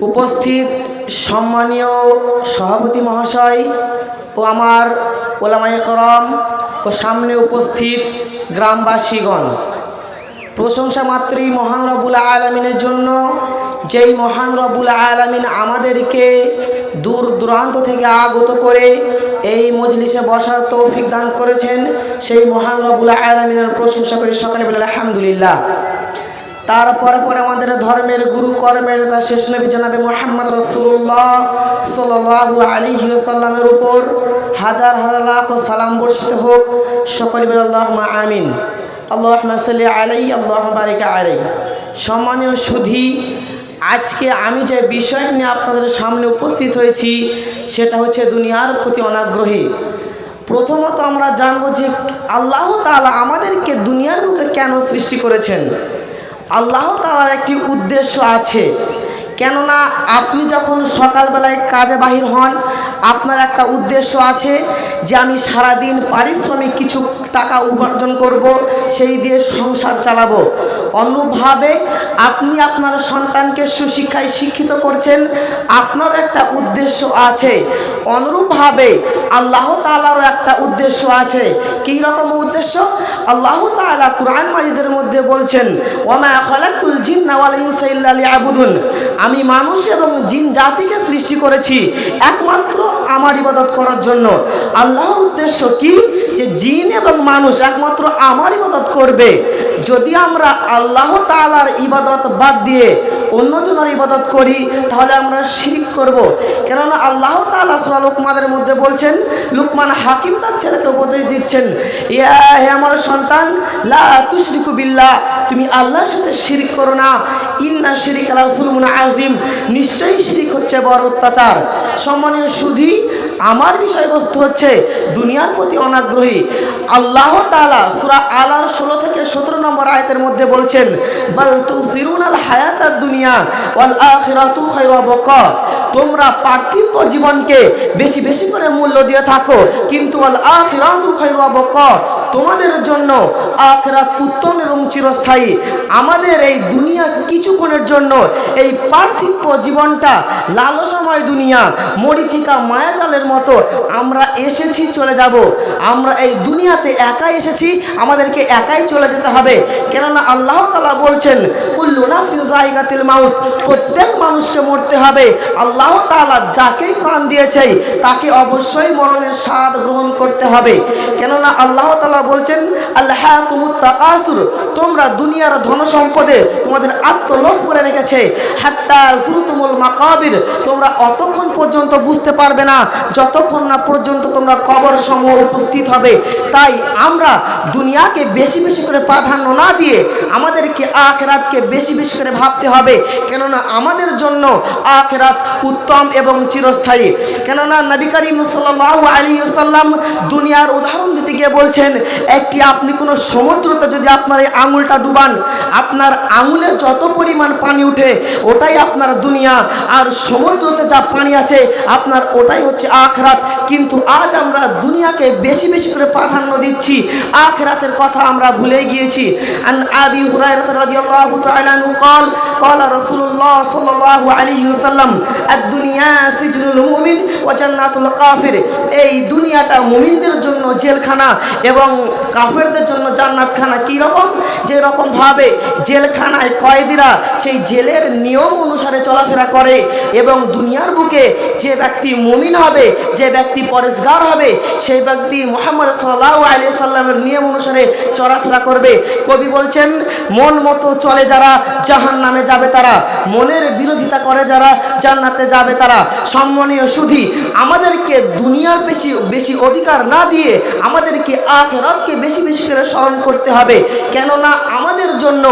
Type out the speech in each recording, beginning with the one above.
উপস্থিত সম্মানীয় সভাপতি মহাশয় ও আমার ওলামাই করম ও সামনে উপস্থিত গ্রামবাসীগণ। প্রশংসা মাত্রই মহান রবুল আলমিনের জন্য, যেই মহান রবুল আলমিন আমাদেরকে দূর দূরান্ত থেকে আগত করে এই মজলিসে বসার তৌফিক দান করেছেন, সেই মহান রবুল আলমিনের প্রশংসা করে। সকালে বলে, আলহামদুলিল্লাহ। তারপরে পরে আমাদের ধর্মের গুরু কর্মের তা শেষ নবী জানাবে মোহাম্মদ রসুল্লাহ সাল্লু আলী সাল্লামের উপর হাজার হাজার লাখ সালাম বর্ষিত হোক। সকল আল্লাহ আমিন। আল্লাহ সাল্লি আলাই আল্লাহ বারিকা আলাই সম্মানীয় সুধী, আজকে আমি যে বিষয় নিয়ে আপনাদের সামনে উপস্থিত হয়েছি, সেটা হচ্ছে দুনিয়ার প্রতি অনাগ্রহী। প্রথমত আমরা জানব যে আল্লাহ তাআলা আমাদেরকে দুনিয়ার বুকে কেন সৃষ্টি করেছেন? আল্লাহ তালার একটি উদ্দেশ্য আছে। কেননা আপনি যখন সকালবেলায় কাজে বাহির হন, আপনার একটা উদ্দেশ্য আছে যে আমি সারাদিন পারিশ্রমিক কিছু টাকা উপার্জন করব, সেই দিয়ে সংসার চালাবো। অনুরূপভাবে আপনি আপনার সন্তানকে সুশিক্ষায় শিক্ষিত করছেন, আপনার একটা উদ্দেশ্য আছে। অনুরূপভাবে আল্লাহ তালারও একটা উদ্দেশ্য আছে। কী রকম উদ্দেশ্য? আল্লাহ তালা কোরআন মাজিদের মধ্যে বলছেন ওমা খালাকুল জিন্না ওয়াল ইনসা ইল্লা লিয়াবুদুন। আমি মানুষ এবং জিন জাতিকে সৃষ্টি করেছি। একমাত্র আমার ইবাদত করার জন্য। আল্লাহর উদ্দেশ্য কি? যে জিন এবং মানুষ একমাত্র আমার ইবাদত করবে। যদি আমরা আল্লাহ তালার ইবাদত বাদ দিয়ে অন্যজনের ইবাদত করি, তাহলে আমরা শিরিক করব। কেননা আল্লাহ তালা সুরা লোকমানের মধ্যে বলছেন, লুকমান হাকিম তার ছেলেকে উপদেশ দিচ্ছেন, ইয়া হে আমার সন্তান, লা তুশরিকু বিল্লাহ, তুমি আল্লাহর সাথে শিরিক করো না। ইন্না শিরিক আলা সুলমুন আজিম নিশ্চয়ই শিরিক হচ্ছে বড় অত্যাচার। সম্মানীয় সুধী, আমার বিষয়বস্তু হচ্ছে, দুনিয়ার প্রতি অনাগ্রহী। আল্লাহ তালা সুরা আলার ষোলো থেকে সতেরো নম্বর আয়তের মধ্যে বলছেন, বল তু সিরুন আল হায়াতার দুনিয়া ওয়াল আখিরাতু খাইরা বকা তোমরা পার্থিব জীবনকে বেশি বেশি করে মূল্য দিয়ে থাকো, কিন্তু আল আখিরাতু খাইরা বকা তোমাদের জন্য আখিরাত উত্তম এবং চিরস্থায়ী। আমাদের এই দুনিয়া কিছুক্ষণের জন্য, এই পার্থিব জীবনটা, লালসময় দুনিয়া, মরিচিকা মায়াজালের মতো আমরা এসেছি, চলে যাব। আমরা এই দুনিয়াতে একাই এসেছি, আমাদেরকে একাই চলে যেতে হবে। কেননা আল্লাহ তালা বলছেন, কুল্লু মাউত প্রত্যেক মানুষকে মরতে হবে। আল্লাহ তালা যাকেই প্রাণ দিয়েছে, তাকে অবশ্যই মরণের স্বাদ গ্রহণ করতে হবে। কেননা আল্লাহ তালা বলছেন আল্লাহ তোমরা দুনিয়ার ধন সম্পদে তোমাদের আত্মলোভ করে রেখেছে। হাত্তা জুরুতুমুল মাকাবির, তোমরা অতক্ষণ পর্যন্ত বুঝতে পারবে না, যতক্ষণ না পর্যন্ত তোমরা কবর সমূহ উপস্থিত হবে। তাই আমরা দুনিয়াকে বেশি বেশি করে প্রাধান্য না দিয়ে আমাদেরকে আখেরাতকে বেশি বেশি করে ভাবতে হবে। কেননা আমাদের জন্য আখেরাত উত্তম এবং চিরস্থায়ী। কেননা নবী করিম আলাইহি সাল্লাম দুনিয়ার উদাহরণ দিতে গিয়ে বলছেন, একটি আপনি কোনো সমুদ্রতে যদি আপনার এই আঙুলটা ডুবান আপনার আঙুলে যত পরিমাণ পানি উঠে ওটাই আপনার দুনিয়া আর সমুদ্রতে যা পানি আছে আপনার ওটাই হচ্ছে আখরাত কিন্তু আজ আমরা দুনিয়াকে বেশি বেশি করে প্রাধান্য দিচ্ছি আখরাতের কথা আমরা ভুলে গিয়েছি আন আবি হুরায়রা রাদিয়াল্লাহু তাআলা আনহু قال قال رسول الله صلى الله عليه وسلم الدنيا سجن المؤمن وجنات الكافر এই দুনিয়াটা মুমিনদের জন্য জেলখানা এবং কাফেরদের জন্য জান্নাতখানা কি রকম যে রকম ভাবে জেলখানায় কয়েদিরা সেই জেলের নিয়ম অনুসারে চলাফেরা করে এবং দুনিয়ার বুকে যে ব্যক্তি মুমিন হবে, যে ব্যক্তি পরেশগার হবে, সেই ব্যক্তি মোহাম্মদ সাল্লাহ আলিয়া সাল্লামের নিয়ম অনুসারে চলাফেরা করবে। কবি বলছেন, মন মতো চলে যারা জাহান নামে যাবে তারা। মনের বিরোধিতা করে যারা, জান্নাতে যাবে তারা। সম্মানীয় সুধি, আমাদেরকে দুনিয়ার বেশি বেশি অধিকার না দিয়ে আমাদেরকে আখেরাতকে বেশি বেশি করে স্মরণ করতে হবে। কেননা না আমাদের জন্য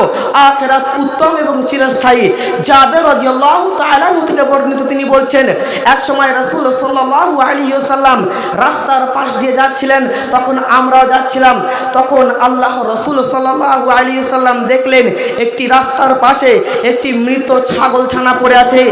আখেরাত উত্তম এবং চিরস্থায়ী। যাবে রাদিয়াল্লাহু তাআলা থেকে বর্ণিত তিনি বলছেন, এক সময় রাসূল সাল্লাল্লাহু আলাইহি ওয়াসাল্লাম রাস্তার পাশ দিয়ে যাচ্ছিলেন, তখন আমরাও যাচ্ছিলাম। তখন আল্লাহ রসুল সাল্লাল্লাহু আলাইহি ওয়াসাল্লাম দেখলেন একটি রাস্তার পাশে একটি মৃত ছাগল ছানা পড়ে আছে।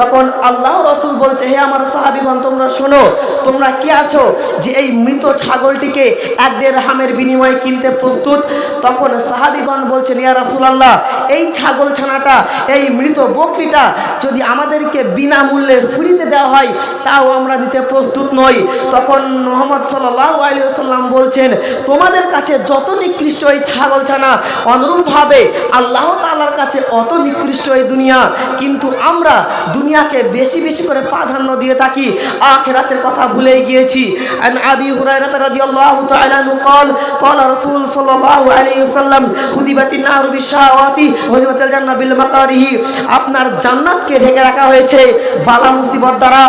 তখন আল্লাহ রসুল বলছে, হে আমার সাহাবিগণ, তোমরা শোনো, তোমরা কি আছো যে এই মৃত ছাগলটিকে এক দেড় হামের বিনিময়ে কিনতে প্রস্তুত? তখন সাহাবিগণ বলছেন ইয়া রাসূলুল্লাহ এই ছাগল ছানাটা এই মৃত বকরিটা যদি আমাদেরকে বিনামূল্যে ফ্রিতে দেওয়া হয় তাও আমরা নিতে প্রস্তুত নই তখন মোহাম্মদ সাল্লাহ আলী সাল্লাম বলছেন তোমাদের কাছে যত নিকৃষ্ট এই ছাগল ছানা অনুরূপভাবে আল্লাহ তাআলার কাছে অত নিকৃষ্ট এই দুনিয়া কিন্তু আমরা দুনিয়াকে বেশি বেশি করে প্রাধান্য দিয়ে থাকি আখেরাতের কথা ভুলে গিয়েছি আন আবি হুরায়রা রাদিয়াল্লাহু তাআলা আনহু قال قال رسول صلى الله عليه وسلم নাহরু বিশাওয়াতি বিল মাকারিহি। আপনার জান্নাতকে ঢেকে রাখা হয়েছে বালা মুসিবত দ্বারা,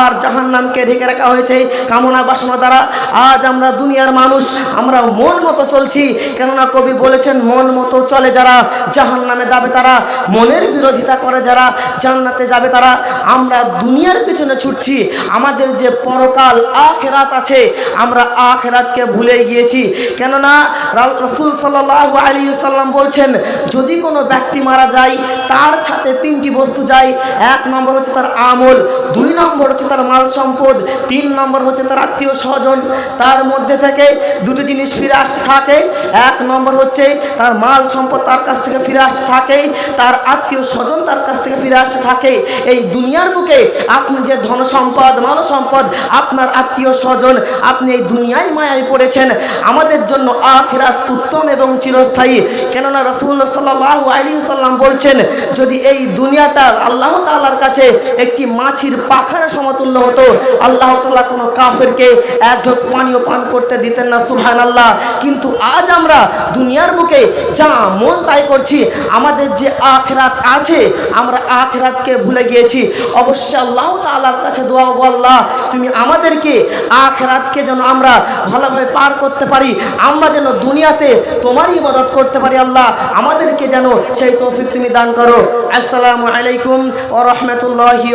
আর জাহান্নামকে ঢেকে রাখা হয়েছে কামনা বাসনা দ্বারা। আজ আমরা দুনিয়ার মানুষ, আমরা মন মতো চলছি, কেননা কবি বলেছেন, মন মতো চলে যারা জাহান নামে যাবে তারা, মনের বিরোধিতা করে যারা, জান্নাতে যাবে তারা। আমরা দুনিয়ার পিছনে ছুটছি, আমাদের যে পরকাল আখেরাত আছে, আমরা আখেরাতকে ভুলে গিয়েছি। কেননা রাসুল সাল্লাহ আলী সাল্লাম বলছেন, যদি কোনো ব্যক্তি মারা যায়, তার সাথে তিনটি বস্তু যায়। এক নম্বর হচ্ছে তার আমল, দুই নম্বর হচ্ছে তার মাল সম্পদ, তিন নম্বর হচ্ছে তার আত্মীয় স্বজন। তার মধ্যে থেকে দুটো জিনিস ফিরে আসতে থাকে। এক নম্বর হচ্ছে তার মাল সম্পদ তার কাছ থেকে ফিরে আসতে থাকে, তার আত্মীয় স্বজন তার কাছ থেকে ফিরে আসতে থাকে। এই দুনিয়ার বুকে আপনি যে ধন সম্পদ, মাল সম্পদ, আপনার আত্মীয় স্বজন, আপনি এই দুনিয়ায় মায়ায় পড়েছেন, আমাদের জন্য আখিরাত উত্তম এবং চিরস্থায়ী। কেননা রসুল সাল্লাহ আলী সাল্লাম বলছেন, যদি এই দুনিয়াটার আল্লাহ তাআলার কাছে একটি মাছির পাখার সমতুল্য হতো, আল্লাহ তাআলা কোনো কাফেরকে এক ঢোক পানীয় পান করতে দিতেন না সুবহান আল্লাহ কিন্তু আজ আমরা দুনিয়ার বুকে যা মন তাই করছি, আমাদের যে আখরাত আছে, আমরা আখরাতকে ভুলে গিয়েছি। অবশ্যই আল্লাহ তাআলার কাছে দোয়া আল্লাহ, তুমি আমাদেরকে আখরাতকে যেন আমরা ভালোভাবে পার করতে পারি, আমরা যেন দুনিয়াতে তোমারই মদত করতে পারি আল্লাহ আমাদেরকে যেন সেই তৌফিক তুমি দান করো। আসসালামু আলাইকুম ও রহমতুল্লাহি